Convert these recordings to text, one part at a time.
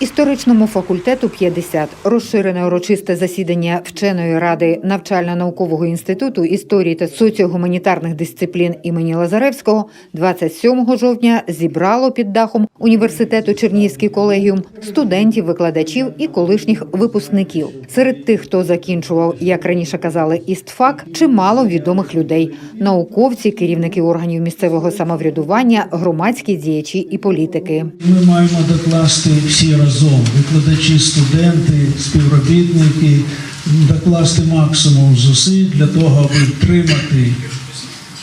Історичному факультету 50. Розширене урочисте засідання вченої ради навчально-наукового інституту історії та соціогуманітарних дисциплін імені Лазаревського 27 жовтня зібрало під дахом університету Чернігівський колегіум студентів, викладачів і колишніх випускників. Серед тих, хто закінчував, як раніше казали, істфак, чимало відомих людей: науковці, керівники органів місцевого самоврядування, громадські діячі і політики. Ми маємо докласти всі разом, викладачі, студенти, співробітники, докласти максимум зусиль для того, аби підтримати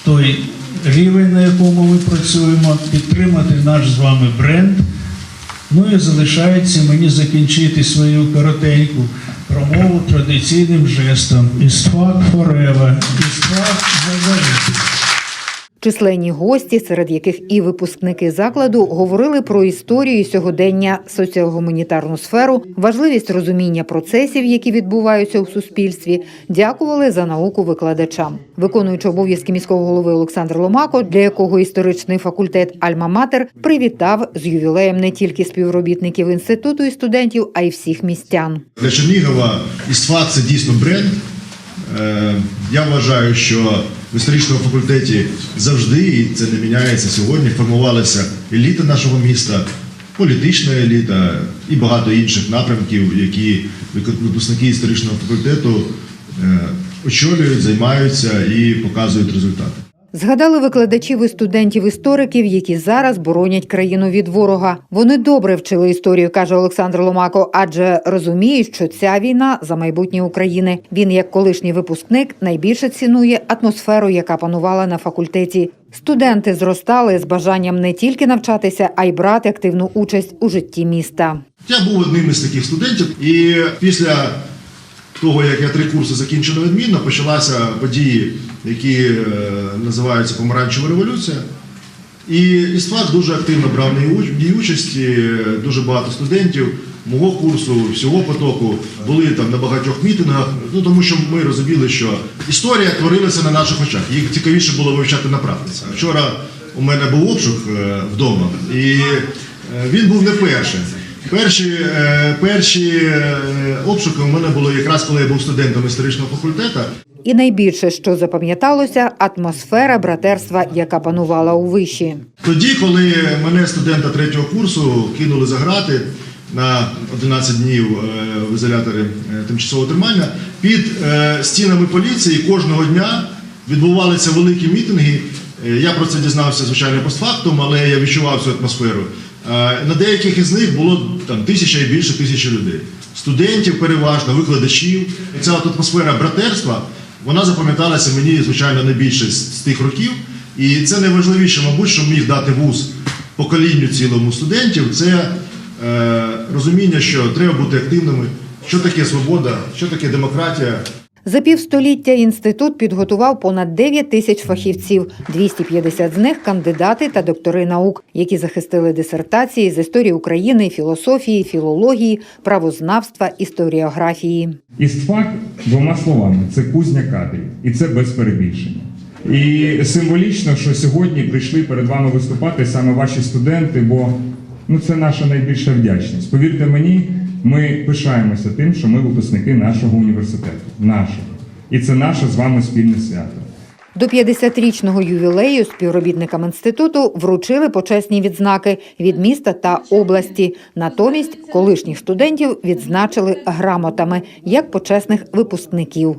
той рівень, на якому ми працюємо, підтримати наш з вами бренд. Ну і залишається мені закінчити свою коротеньку промову традиційним жестом. Ісфак forever, ісфак завжди. Численні гості, серед яких і випускники закладу, говорили про історію сьогодення, соціогуманітарну сферу, важливість розуміння процесів, які відбуваються у суспільстві, дякували за науку викладачам. Виконуючи обов'язки міського голови Олександр Ломако, для якого історичний факультет Альма-Матер привітав з ювілеєм не тільки співробітників інституту і студентів, а й всіх містян. Для Чернігова ІСФАК це дійсно бренд. Е, Я вважаю, що в історичному факультеті завжди, і це не міняється сьогодні, формувалася еліта нашого міста, політична еліта і багато інших напрямків, які випускники історичного факультету е, очолюють, займаються і показують результати. Згадали викладачів і студентів-істориків, які зараз боронять країну від ворога. Вони добре вчили історію, каже Олександр Ломако, адже розуміють, що ця війна за майбутнє України. Він, як колишній випускник, найбільше цінує атмосферу, яка панувала на факультеті. Студенти зростали з бажанням не тільки навчатися, а й брати активну участь у житті міста. Я був одним із таких студентів, і після того, як я три курси закінчив відмінно, почалися події, які е, називаються Помаранчева революція. І ІСФАК дуже активно брав ній участь. Дуже багато студентів мого курсу, всього потоку були там на багатьох мітингах. Ну тому що ми розуміли, що історія творилася на наших очах. Їх цікавіше було вивчати на практиці. Вчора у мене був обшук е, вдома, і е, він був не перший. Перші, е, перші е, обшуки у мене були якраз коли я був студентом історичного факультету. І найбільше, що запам'яталося, атмосфера братерства, яка панувала у виші. Тоді, коли мене студента третього курсу кинули за грати на 11 днів е, в ізоляторі е, тимчасового тримання, під стінами поліції кожного дня відбувалися великі мітинги. Я про це дізнався, звичайно, постфактум, але я відчував цю атмосферу. Е, На деяких із них було там тисяча і більше тисячі людей. Студентів переважно, викладачів. Ця от атмосфера братерства, вона запам'яталася мені, звичайно, найбільше з з тих років. І це найважливіше, мабуть, що міг дати вуз поколінню цілому студентів, це е, розуміння, що треба бути активними, що таке свобода, що таке демократія. За півстоліття інститут підготував понад 9 тисяч фахівців, 250 з них кандидати та доктори наук, які захистили дисертації з історії України, філософії, філології, правознавства, історіографії. Істфак двома словами це кузня кадрів, і це без перебільшення. І символічно, що сьогодні прийшли перед вами виступати саме ваші студенти, бо ну це наша найбільша вдячність. Повірте мені, ми пишаємося тим, що ми випускники нашого університету. Нашого. І це наше з вами спільне свято. До 50-річного ювілею співробітникам інституту вручили почесні відзнаки від міста та області. Натомість колишніх студентів відзначили грамотами як почесних випускників.